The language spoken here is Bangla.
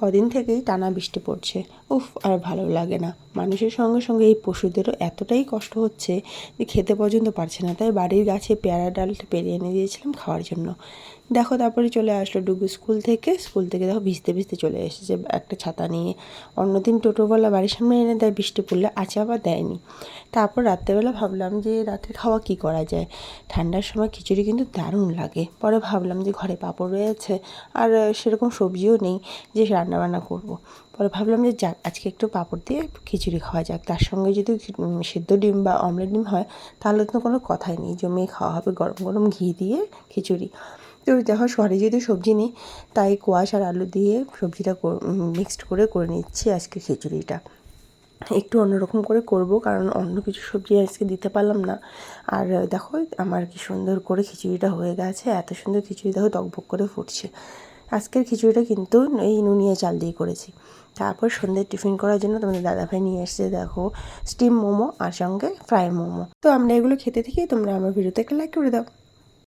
কদিন থেকেই টানা বৃষ্টি পড়ছে। উফ, আর ভালো লাগে না। মানুষের সঙ্গে সঙ্গে এই পশুদেরও এতটাই কষ্ট হচ্ছে যে খেতে পর্যন্ত পারছে না। তাই বাড়ির গাছে পেয়ারা ডালটা পেরে এনে দিয়েছিলাম খাওয়ার জন্য। দেখো, তারপরে চলে আসলো ডুগু স্কুল থেকে। স্কুল থেকে দেখো ভিজতে ভিজতে চলে এসেছে। একটা ছাতা নিয়ে। অন্যদিন টোটোওয়ালা বাড়ির সামনে এনে দেয় বৃষ্টি পড়লে আছে আবার দেয়নি। তারপর রাত্রেবেলা ভাবলাম যে, রাতের খাওয়া কি করা যায়? ঠান্ডার সময় খিচুড়ি কিন্তু দারুণ লাগে। পরে ভাবলাম যে, ঘরে পাঁপড় রয়েছে। আর সেরকম সবজিও নেই। যে রান্নাবান্না করব। পরে ভাবলাম যে যাক, আজকে একটু পাঁপড় দিয়ে খিচুড়ি খাওয়া যাক। তার সঙ্গে যদি সিদ্ধ ডিম বা অমলেট ডিম হয়, তাহলে তো কোনো কথাই নেই। জমিয়ে খাওয়া হবে গরম গরম ঘি দিয়ে খিচুড়ি। তো দেখো, শহরে যেহেতু সবজি নেই, তাই কোয়াশ আর আলু দিয়ে সবজিটা মিক্সড করে করে নিচ্ছি আজকে খিচুড়িটা। একটু অন্যরকম করে করব, কারণ অন্য কিছু সবজি আজকে দিতে পারলাম না। আর দেখো, আমার কি সুন্দর করে খিচুড়িটা হয়ে গেছে। এত সুন্দর খিচুড়ি দেখো, টকবক করে ফুটছে। আজকের খিচুড়িটা কিন্তু এই নুনিয়া চাল দিয়ে করেছি। তারপর সন্ধ্যের টিফিন করার জন্য তোমাদের দাদাভাই নিয়ে এসেছে, দেখো স্টিম মোমো আর সঙ্গে ফ্রাই মোমো। তো আমরা এগুলো খেতে থেকে, তোমরা আমার ভিডিওতে একটা লাইক করে দাও।